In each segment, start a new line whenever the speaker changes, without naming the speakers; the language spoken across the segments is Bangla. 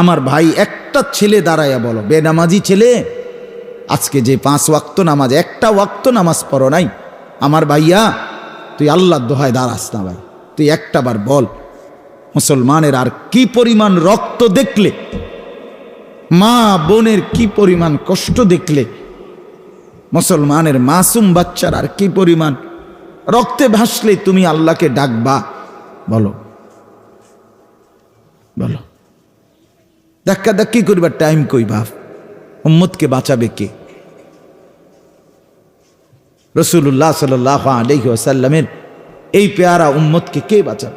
আমার ভাই একটা ছেলে দাঁড়াইয়া বলো, বেনামাজি ছেলে। আজকে যে পাঁচ ওয়াক্ত নামাজ, একটা ওয়াক্ত নামাজ পড়ো নাই। আমার ভাইয়া, তুই আল্লাহ দোহায় দাঁড়াস না ভাই, তুই একটা বার বল, মুসলমানের আর কি পরিমাণ রক্ত দেখলে, মা বোনের কি পরিমাণ কষ্ট দেখলে, মুসলমানের মাসুম বাচ্চার আর কি পরিমাণ রক্তে ভাসলে তুমি আল্লাহকে ডাকবা, বলো বলো। ধাক্কা ধাক্কি করবার টাইম কই বাপ? উম্মতকে বাঁচাবে কে? রসুল্লাহ সাল আলহি আসাল্লামের এই পেয়ারা উম্মতকে কে বাঁচাবে?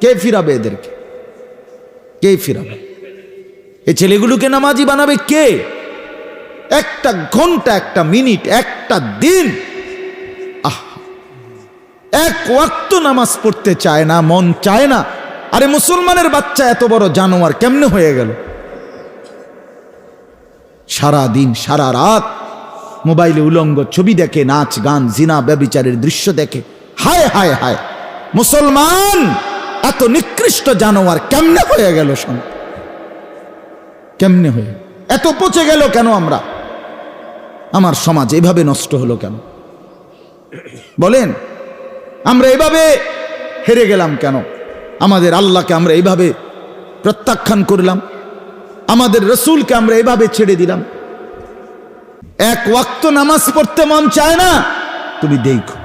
কে ফিরাবে এদেরকে? কে ফিরাবে? এই ছেলেগুলোকে নামাজি বানাবে কে? একটা ঘণ্টা, একটা মিনিট, একটা দিন। আহ! এক ওয়াক্ত নামাজ পড়তে চায় না, মন চায় না। আরে মুসলমানের বাচ্চা এত বড় জানোয়ার কেমনে হয়ে গেল? সারা দিন সারা রাত মোবাইলে উলঙ্গ ছবি দেখে, নাচ, গান, জিনা, ব্যবিচারের দৃশ্য দেখে। হায় হায় হায়! মুসলমান, এত নিকৃষ্ট জানোয়ার কেমনে হয়ে গেল শোন কেমনে হয়ে এত পচে গেল কেন আমরা? আমার সমাজ এভাবে নষ্ট হলো কেন? বলেন, আমরা এভাবে হেরে গেলাম কেন? আমাদের আল্লাহকে আমরা এইভাবে প্রত্যাখ্যান করলাম? আমাদের রসুলকে আমরা এভাবে ছেড়ে দিলাম। এক ওয়াক্ত নামাজ পড়তে মন চায় না, তুমি দেখো।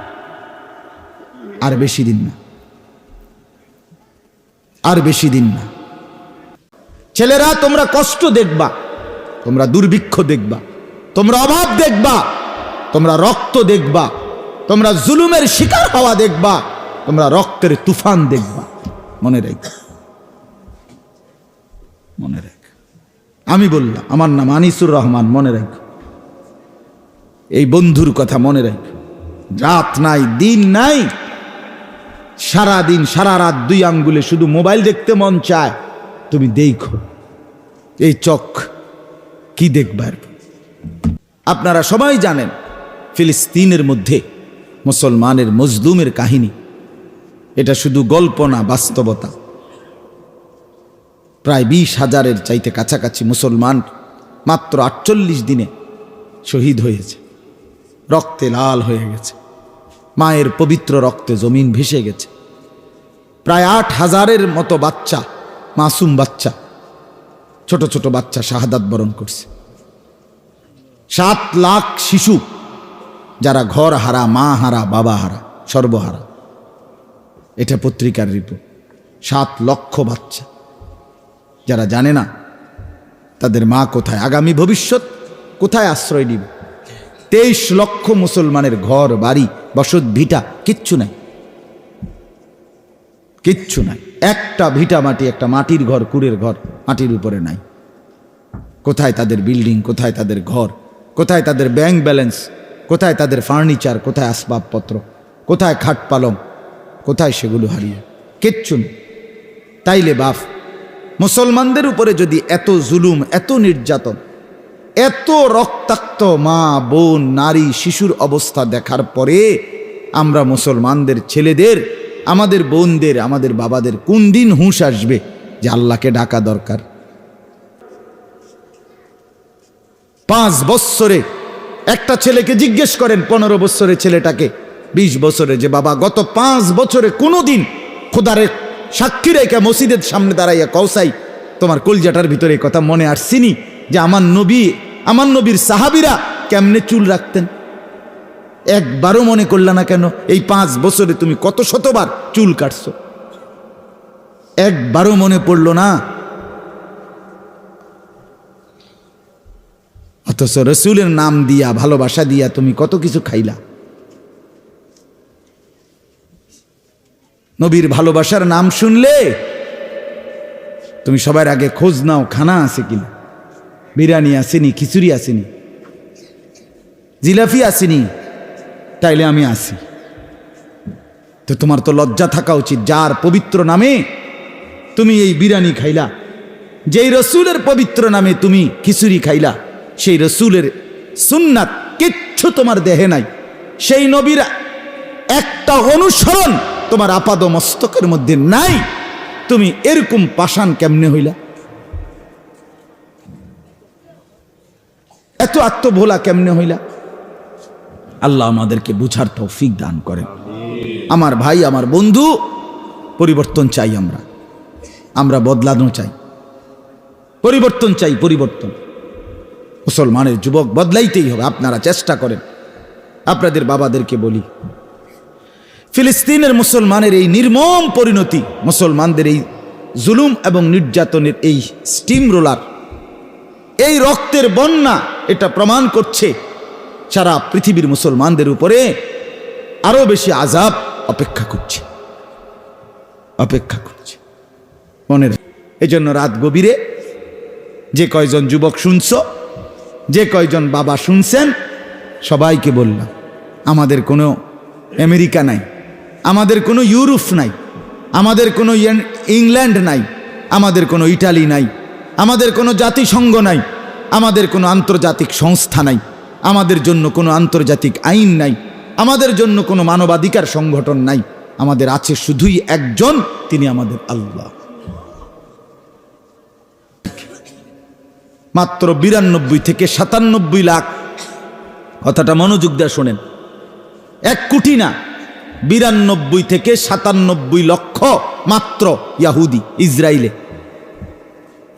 আর বেশি দিন না। আর বেশি দিন না। ছেলেরা, তোমরা কষ্ট দেখবা, তোমরা দুর্ভিক্ষ দেখবা, তোমরা অভাব দেখবা, তোমরা রক্ত দেখবা, তোমরা জুলুমের শিকার হওয়া দেখবা, তোমরা রক্তের তুফান দেখবা। মনে রেখ। মনে রেখ। আমি বললাম, আমার নাম আনিসুর রহমান, মনে রাখ। এই বন্ধুর কথা মনে রাখ। রাত নাই, দিন নাই সারা দিন সারা রাত দুই আঙ্গুলে শুধু মোবাইল দেখতে মন চায়। তুমি দেখো, এই চক কি দেখবার আপনারা সবাই জানেন, ফিলিস্তিনের মধ্যে মুসলমানের মজলুমের কাহিনী। এটা শুধু গল্প না, বাস্তবতা। প্রায় বিশ হাজারের চাইতে কাছাকাছি মুসলমান মাত্র আটচল্লিশ দিনে শহীদ হয়েছে। রক্তে লাল হয়ে গেছে। মায়ের পবিত্র রক্তে জমিন ভেসে গেছে। প্রায় আট হাজারের মতো বাচ্চা, মাসুম বাচ্চা, ছোট ছোট বাচ্চা শাহাদাত বরণ করছে। সাত লাখ শিশু, যারা ঘর হারা, মা হারা, বাবা হারা সর্বহারা এটা পত্রিকার রিপোর্ট। সাত লক্ষ বাচ্চা। যারা জানে না, তাদের মা কোথায়? আগামী ভবিষ্যৎ কোথায় আশ্রয় নিবে? তেইশ লক্ষ মুসলমানের ঘর, বাড়ি, বসত, ভিটা কিচ্ছু নাই। কিচ্ছু নাই। একটা ভিটা মাটি, একটা মাটির ঘর কুড়ের ঘর মাটির উপরে নাই। কোথায় তাদের বিল্ডিং, কোথায় তাদের ঘর, কোথায় তাদের ব্যাংক ব্যালেন্স, কোথায় তাদের ফার্নিচার, কোথায় আসবাবপত্র, কোথায় খাট পালং, কোথায় সেগুলো হারিয়ে? কিচ্ছু তাইলে বাফ মুসলমানদের উপরে যদি এত জুলুম, এত নির্যাতন, এত রক্তাক্ত মা, বোন, নারী, শিশুর অবস্থা দেখার পরে আমরা মুসলমানদের ছেলেদের, আমাদের বোনদের, আমাদের বাবাদের কোন দিন হুঁশ আসবে যে আল্লাহকে ডাকা দরকার? পাঁচ বৎসরে একটা ছেলেকে জিজ্ঞেস করেন পনেরো বৎসরের ছেলেটাকে, বিশ বছরে যে বাবা, গত পাঁচ বছরে কোনো দিন খোদারে সাক্ষী রেখা মসজিদের সামনে দাঁড়াইয়া কৌসাই তোমার কলজাটার ভিতরে কথা মনে আসছিনি যে আমার নবী, আমার নবীর সাহাবিরা কেমনে চুল রাখতেন? একবারও মনে করলা না কেন এই পাঁচ বছরে তুমি কত শতবার চুল কাটছো? একবারও মনে পড়ল না? অথচ রসুলের নাম দিয়া, ভালোবাসা দিয়া তুমি কত কিছু খাইলা। নবীর ভালোবাসার নাম শুনলে তুমি সবার আগে খোঁজ নাও, খানা আছে কিনা বিরিয়ানি আসেনি, খিচুড়ি আসেনি জিলাফি আসেনি, তাইলে আমি আসি। তো তোমার তো লজ্জা থাকা উচিত, যার পবিত্র নামে তুমি এই বিরিয়ানি খাইলা, যেই রসুলের পবিত্র নামে তুমি খিচুড়ি খাইলা, সেই রসুলের সুন্নাত কিচ্ছু তোমার দেহে নাই। সেই নবীর একটা অনুসরণ তোমার আপাদ মস্তকের মধ্যে নাই। তুমি এরকম পাষাণ কেমনে হইলা? এত আত্মভোলা কেমনে হইলা? আল্লাহ আমাদেরকে বুঝার তৌফিক দান করেন। আমার ভাই, আমার বন্ধু, পরিবর্তন চাই আমরা। আমরা বদলানো চাই। পরিবর্তন চাই, পরিবর্তন। মুসলমানের যুবক বদলাইতেই হবে, আপনারা চেষ্টা করেন। আপনাদের বাবাদেরকে বলি। ফিলিস্তিনের মুসলমানের এই নির্মম পরিণতি, মুসলমানদের এই জুলুম এবং নির্যাতনের এই স্টিম রোলার, এই রক্তের বন্যা এটা প্রমাণ করছে সারা পৃথিবীর মুসলমানদের উপরে আরও বেশি আজাব অপেক্ষা করছে অপেক্ষা করছে। মনের এই জন্য রাত গভীরে যে কয়জন যুবক শুনছ, যে কয়জন বাবা শুনছেন, সবাইকে বললাম, আমাদের কোনো আমেরিকা নাই। আমাদের কোনো ইউরোপ নাই, আমাদের কোনো ইংল্যান্ড নাই, আমাদের কোনো ইটালি নাই, আমাদের কোনো জাতিসংঘ নাই, আমাদের কোনো আন্তর্জাতিক সংস্থা নাই, আমাদের জন্য কোনো আন্তর্জাতিক আইন নাই, আমাদের জন্য কোনো মানবাধিকার সংগঠন নাই, আমাদের আছে শুধুই একজন, তিনি আমাদের আল্লাহ। মাত্র বিরানব্বই থেকে সাতানব্বই লাখ। কথাটা মনোযোগ দিয়ে শোনেন। এক কোটি না বিরানব্বই থেকে সাতানব্বই লক্ষ মাত্র ইয়াহুদি ইসরায়েলে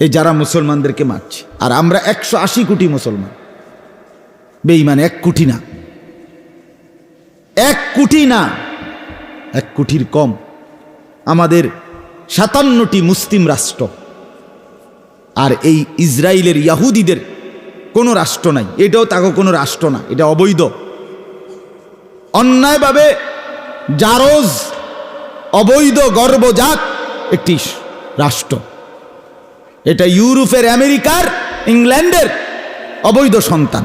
এই যারা মুসলমানদেরকে মারছে। আর আমরা একশো আশি কোটি মুসলমান। বেইমান এক কোটি না। এক কোটি না। এক কোটির কম। আমাদের সাতান্নটি মুসলিম রাষ্ট্র। আর এই ইসরায়েলের ইয়াহুদিদের কোনো রাষ্ট্র নাই। এটাও তাকে কোনো রাষ্ট্র না। এটা অবৈধ। অন্যায়ভাবে জারজ অবৈধ গর্ভজাত একটি রাষ্ট্র। এটা ইউরোপের, আমেরিকার, ইংল্যান্ডের অবৈধ সন্তান।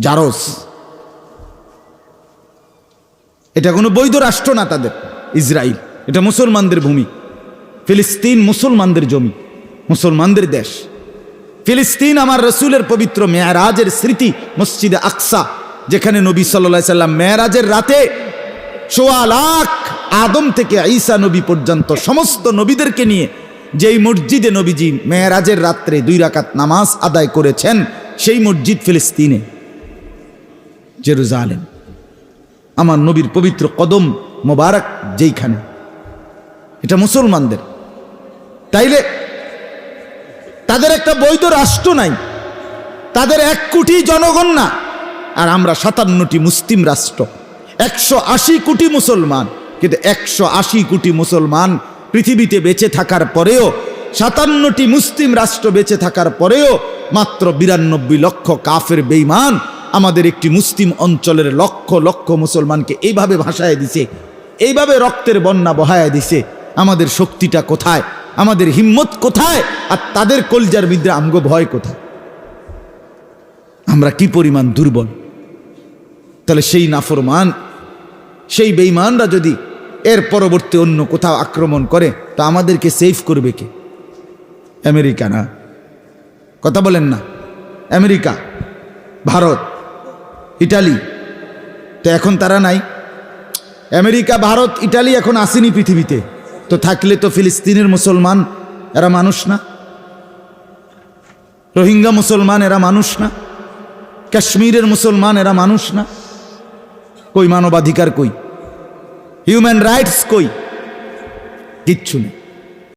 জারজ এটা কোনো বৈধ রাষ্ট্র না তাদের ইসরায়েল এটা মুসলমানদের ভূমি। ফিলিস্তিন মুসলমানদের জমি, মুসলমানদের দেশ। ফিলিস্তিন আমার রসুলের পবিত্র মেয়ারাজের স্মৃতি মসজিদে আকসা। যেখানে নবী সাল্লা সাল্লাম মেয়ারাজের রাতে সোয়া লাখ আদম থেকে ঈসা নবী পর্যন্ত সমস্ত নবীদেরকে নিয়ে যেই মসজিদে নবীজি মেয়ারাজের রাত্রে দুই রাকাত নামাজ আদায় করেছেন, সেই মসজিদ ফিলিস্তিনে, জেরুজালেম। আমার নবীর পবিত্র কদম মোবারক যেইখানে। এটা মুসলমানদের। তাইলে তাদের একটা বৈধ রাষ্ট্র নাই। তাদের এক কোটি জনগণ না। আর আমরা সাতান্নটি মুসলিম রাষ্ট্র। একশো আশি কোটি মুসলমান। কিন্তু একশো আশি কোটি মুসলমান পৃথিবীতে বেঁচে থাকার পরেও, সাতান্নটি মুসলিম রাষ্ট্র বেঁচে থাকার পরেও মাত্র বিরানব্বই লক্ষ কাফের বেইমান আমাদের একটি মুসলিম অঞ্চলের লক্ষ লক্ষ মুসলমানকে এইভাবে ভাসায় দিছে, এইভাবে রক্তের বন্যা বহায় দিছে। আমাদের শক্তিটা কোথায়? আমাদের হিম্মত কোথায়? আর তাদের কলজার বিদ্রা আমগো ভয় কোথায়? আমরা কি পরিমাণ দুর্বল? তাহলে সেই নাফরমান, সেই বেইমানরা যদি এর পরবর্তী অন্য কোথাও আক্রমণ করে, তো আমাদেরকে সেফ করবে কে? আমেরিকা না। কথা বলেন না। America, Bharat, Italy. তো এখন তারা নাই। আমেরিকা, ভারত, ইটালি এখন আসেনি পৃথিবীতে। তো থাকলে তো ফিলিস্তিনের মুসলমান, এরা মানুষ না। রোহিঙ্গা মুসলমান, এরা মানুষ না। কাশ্মীরের মুসলমান, এরা মানুষ না। কই মানবাধিকার কই? হিউম্যান রাইটস কই? কিচ্ছু নেই।